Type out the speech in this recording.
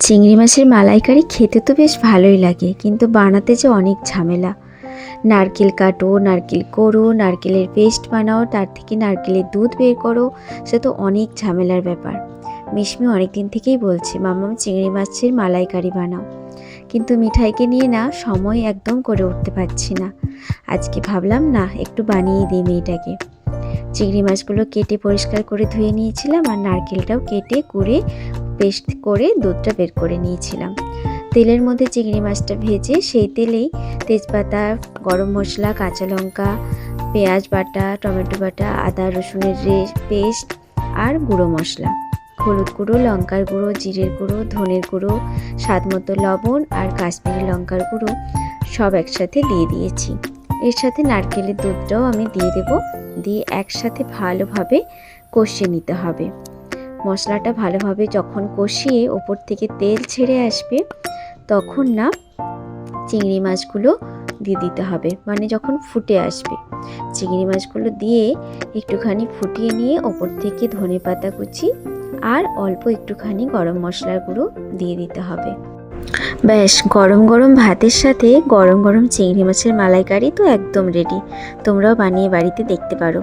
চিংড়ি মাছের মালাইকারি খেতে তো বেশ ভালোই লাগে, কিন্তু বানাতে যে অনেক ঝামেলা। নারকেল কাটো, নারকেল করো, নারকেলের পেস্ট বানাও, তার থেকে নারকেলের দুধ বের করো, সে তো অনেক ঝামেলার ব্যাপার। মিশমি অনেক দিন থেকেই বলছে মামাম চিংড়ি মাছের মালাইকারি বানাও। কিন্তু মিঠাইকে নিয়ে না সময় একদম করে উঠতে পারছি না। আজকে ভাবলাম, না, একটু বানিয়ে দিই মেয়েটাকে। চিংড়ি মাছগুলো কেটে পরিষ্কার করে ধুয়ে নিয়েছিলাম, আর নারকেলটাও কেটে, কুড়ে পেস্ট করে দুধটা বের করে নিয়েছিলাম। তেলের মধ্যে চিংড়ি মাছটা ভেজে সেই তেলেই তেজপাতা, গরম মশলা, কাঁচা লঙ্কা, পেঁয়াজ বাটা, টমেটো বাটা, আদা, রসুনের পেস্ট আর গুঁড়ো মশলা। হলুদ গুঁড়ো, লঙ্কার গুঁড়ো, জিরের গুঁড়ো, ধনের গুঁড়ো, স্বাদ মতো লবণ আর কাশ্মীরি লঙ্কার গুঁড়ো সব একসাথে দিয়ে দিয়েছি। এর সাথে নারকেলের দুধটাও আমি দিয়ে দেব। দিয়ে একসাথে ভালোভাবে কষিয়ে নিতে হবে। মশলাটা ভালোভাবে যখন কষিয়ে ওপর থেকে তেল ছেড়ে আসবে, তখন না চিংড়ি মাছগুলো দিয়ে দিতে হবে। মানে যখন ফুটে আসবে। চিংড়ি মাছগুলো দিয়ে একটুখানি ফুটিয়ে নিয়ে ওপর থেকে ধনে পাতা কুচি আর অল্প একটুখানি গরম মশলার গুঁড়ো দিয়ে দিতে হবে। ব্যাস, গরম গরম ভাতের সাথে গরম গরম চিংড়ি মাছের মালাইকারি তো একদম রেডি তোমরাও বানিয়ে বাড়িতে দেখতে পারো।